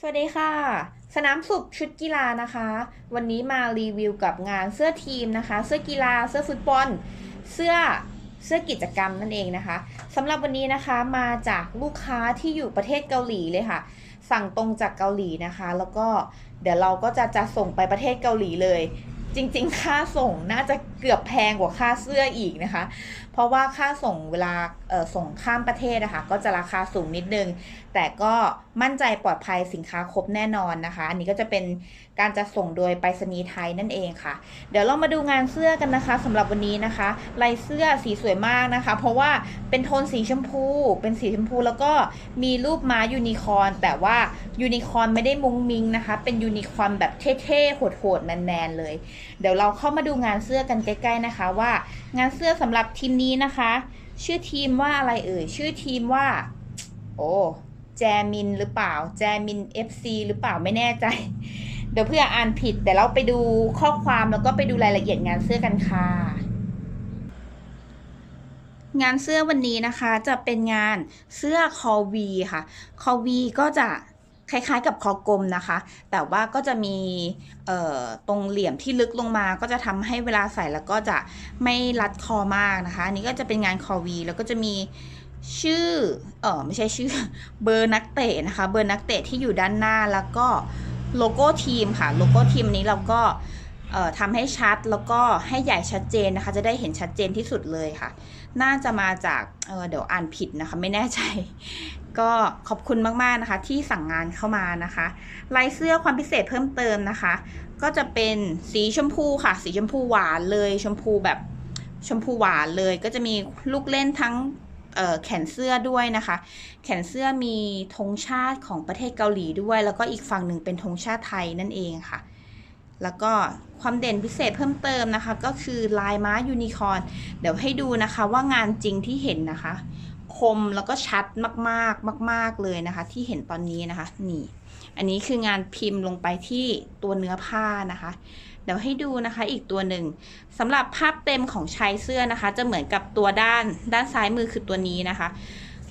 สวัสดีค่ะ สนามสุบชุดกีฬานะคะ วันนี้มารีวิวกับงานเสื้อทีมนะคะ เสื้อกีฬา เสื้อฟุตบอล เสื้อเสื้อกิจกรรมนั่นเองนะคะสำหรับวันนี้นะคะมาจากลูกค้าที่อยู่ประเทศเกาหลีเลยค่ะ สั่งตรงจากเกาหลีนะคะ แล้วก็เดี๋ยวเราก็จะจะส่งไปประเทศเกาหลีเลย จริง ๆ ค่าส่งน่าจะเกือบแพงกว่าค่าเสื้ออีกนะคะ เพราะว่าค่าส่งเวลาส่งข้ามประเทศนะคะก็จะราคาสูงนิดนึง แต่ก็มั่นใจปลอดภัยสินค้าครบแน่นอนนะคะ อันนี้ก็จะเป็นการจะส่งโดยไปรษณีย์ไทยนั่นเองค่ะ เดี๋ยวเรามาดูงานเสื้อกันนะคะสำหรับวันนี้นะคะลายเสื้อสีสวยมากนะคะ เพราะว่าเป็นโทนสีชมพู เป็นสีชมพูแล้วก็มีรูปม้ายูนิคอร์นแต่ว่ายูนิคอร์นไม่ได้มุ้งมิงนะคะ เป็นยูนิคอร์นแบบเท่ๆโหดๆแมนๆเลยเดี๋ยวเราเข้ามาดูงานเสื้อกันใกล้ ๆนะคะว่า งานเสื้อสำหรับทีมนี้นะคะ ชื่อทีมว่าอะไรเอ่ยชื่อทีมว่า โอ้แจมินหรือเปล่า แจมิน FC หรือเปล่าไม่แน่ใจ เดี๋ยวเพื่ออ่านผิด แต่เราไปดูข้อความแล้วก็ไปดูรายละเอียดงานเสื้อกันค่ะ งานเสื้อวันนี้นะคะจะเป็นงานเสื้อคอวีค่ะ คอวีก็จะ คล้ายๆ กับคอกลมนะคะ แต่ว่าก็จะมีตรงเหลี่ยมที่ลึกลงมา ก็จะทำให้เวลาใส่แล้วก็จะไม่รัดคอมากนะคะ อันนี้ก็จะเป็นงานคอวีแล้วก็จะมีชื่อเออไม่ใช่ชื่อเบอร์นักเตะนะคะ เบอร์นักเตะที่อยู่ด้านหน้าแล้วก็โลโก้ทีมค่ะ โลโก้ทีมนี้เราก็ ทำให้ชัดแล้วก็ให้ใหญ่ชัดเจนนะคะ จะได้เห็นชัดเจนที่สุดเลยค่ะ น่าจะมาจากเเดี๋ยวอ่านผิดนะคะ ไม่แน่ใจ ก็ขอบคุณมากๆนะคะ ที่สั่งงานเข้ามานะคะลายเสื้อความพิเศษเพิ่มเติมนะคะ ก็จะเป็นสีชมพูค่ะ สีชมพูหวานเลย ชมพูแบบชมพูหวานเลย ก็จะมีลูกเล่นทั้งแขนเสื้อด้วยนะคะ แขนเสื้อมีธงชาติของประเทศเกาหลีด้วย แล้วก็อีกฝั่งหนึ่งเป็นธงชาติไทยนั่นเองค่ะ แล้วก็ความเด่นพิเศษเพิ่มเติมนะคะ ก็คือลายม้ายูนิคอร์นเดี๋ยวให้ดูนะคะว่างานจริงที่เห็นนะคะ คมแล้วก็ชัดมากๆมาก ๆเลยนะคะ ที่เห็นตอนนี้นะคะ นี่ อันนี้คืองานพิมพ์ลงไปที่ตัวเนื้อผ้านะคะ เดี๋ยวให้ดูนะคะอีกตัวหนึ่งสำหรับภาพเต็มของชายเสื้อนะคะ จะเหมือนกับตัวด้านด้านซ้ายมือคือตัวนี้นะคะ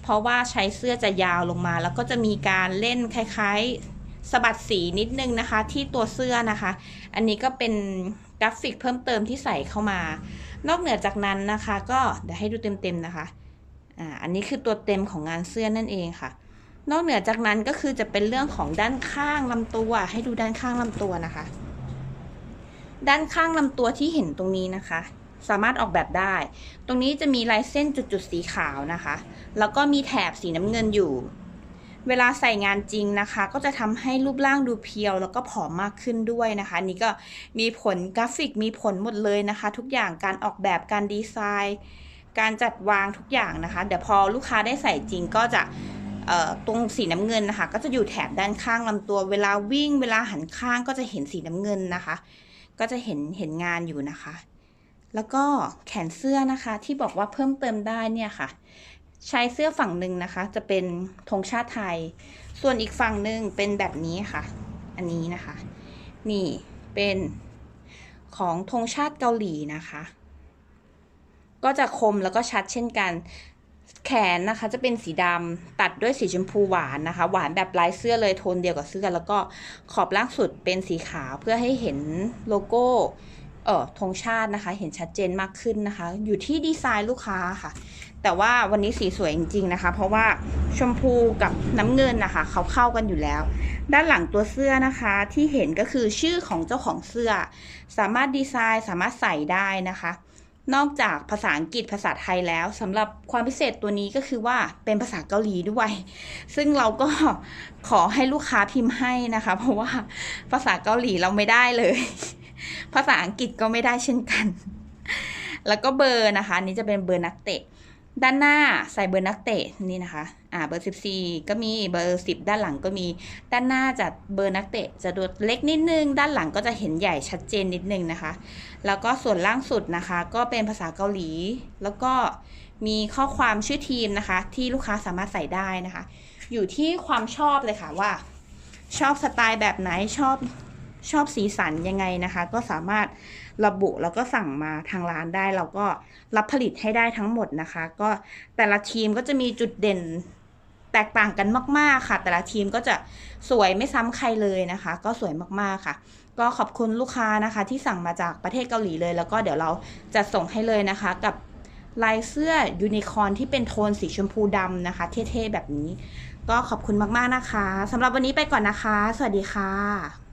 เพราะว่าชายเสื้อจะยาวลงมา แล้วก็จะมีการเล่นคล้ายๆสะบัดสีนิดนึงนะคะที่ตัวเสื้อนะคะ อันนี้ก็เป็นกราฟิกเพิ่มเติมที่ใส่เข้ามา นอกเหนือจากนั้นนะคะ ก็เดี๋ยวให้ดูเต็มๆนะคะอ่าอันนี้คือตัวเต็มของงานเสื้อนั่นเองค่ะ นอกเหนือจากนั้นก็คือจะเป็นเรื่องของด้านข้างลำตัว ให้ดูด้านข้างลำตัวนะคะ ด้านข้างลำตัวที่เห็นตรงนี้นะคะ สามารถออกแบบได้ ตรงนี้จะมีลายเส้นจุดๆสีขาวนะคะ แล้วก็มีแถบสีน้ำเงินอยู่ เวลาใส่งานจริงนะคะ ก็จะทำให้รูปร่างดูเพียว แล้วก็ผอมมากขึ้นด้วยนะคะนี่ก็มีผลกราฟิกมีผลหมดเลยนะคะ ทุกอย่างการออกแบบการดีไซน์ การจัดวางทุกอย่างนะคะเดี๋ยวพอลูกค้าได้ใส่จริงก็จะตรงสีน้ำเงินนะคะ ก็จะอยู่แถบด้านข้างลำตัว เวลาวิ่ง เวลาหันข้างก็จะเห็นสีน้ำเงินนะคะ ก็จะเห็นเห็นงานอยู่นะคะ แล้วก็แขนเสื้อนะคะที่บอกว่าเพิ่มเติมได้เนี่ยค่ะ ใชายเสื้อฝั่งหนึ่งนะคะ จะเป็นธงชาติไทย ส่วนอีกฝั่งหนึ่งเป็นแบบนี้ค่ะ อันนี้นะคะ นี่เป็นของธงชาติเกาหลีนะคะ ก็จะคมแล้วก็ชัดเช่นกัน แขนนะคะจะเป็นสีดำตัดด้วยสีชมพูหวานนะคะ หวานแบบลายเสื้อเลยโทนเดียวกับเสื้อ แล้วก็ขอบล่างสุดเป็นสีขาวเพื่อให้เห็นโลโก้เออธงชาตินะคะ เห็นชัดเจนมากขึ้นนะคะ อยู่ที่ดีไซน์ลูกค้าค่ะ แต่ว่าวันนี้สีสวยจริงๆนะคะ เพราะว่าชมพูกับน้ำเงินนะคะ เขาเข้ากันอยู่แล้ว ด้านหลังตัวเสื้อนะคะที่เห็นก็คือชื่อของเจ้าของเสื้อ สามารถดีไซน์สามารถใส่ได้นะคะ นอกจากภาษาอังกฤษภาษาไทยแล้วสำหรับความพิเศษตัวนี้ก็คือว่าเป็นภาษาเกาหลีด้วย ซึ่งเราก็ขอให้ลูกค้าพิมพ์ให้นะคะ เพราะว่าภาษาเกาหลีเราไม่ได้เลย ภาษาอังกฤษก็ไม่ได้เช่นกัน แล้วก็เบอร์นะคะนนี้จะเป็นเบอร์นักเตะ ด้านหน้าใส่เบอร์นักเตะนี่นะคะอ่าเบอร์ 14 ก็มีเบอร์ 10 ด้านหลังก็มี ด้านหน้าจะเบอร์นักเตะจะดูเล็กนิดนึง ด้านหลังก็จะเห็นใหญ่ชัดเจนนิดนึงนะคะ แล้วก็ส่วนล่างสุดนะคะ ก็เป็นภาษาเกาหลี แล้วก็มีข้อความชื่อทีมนะคะ ที่ลูกค้าสามารถใส่ได้นะคะ อยู่ที่ความชอบเลยค่ะว่า ชอบสไตล์แบบไหนชอบ ชอบสีสันยังไงนะคะ ก็สามารถระบุแล้วก็สั่งมาทางร้านได้ เราก็รับผลิตให้ได้ทั้งหมดนะคะ ก็แต่ละทีมก็จะมีจุดเด่นแตกต่างกันมาก ๆ ค่ะ แต่ละทีมก็จะสวยไม่ซ้ำใครเลยนะคะ ก็สวยมากๆค่ะ ก็ขอบคุณลูกค้านะคะ ที่สั่งมาจากประเทศเกาหลีเลย แล้วก็เดี๋ยวเราจะส่งให้เลยนะคะกับลายเสื้อยูนิคอร์นที่เป็นโทนสีชมพูดำนะคะ เท่ ๆ แบบนี้ ก็ขอบคุณมาก ๆ นะคะสำหรับวันนี้ไปก่อนนะคะ สวัสดีค่ะ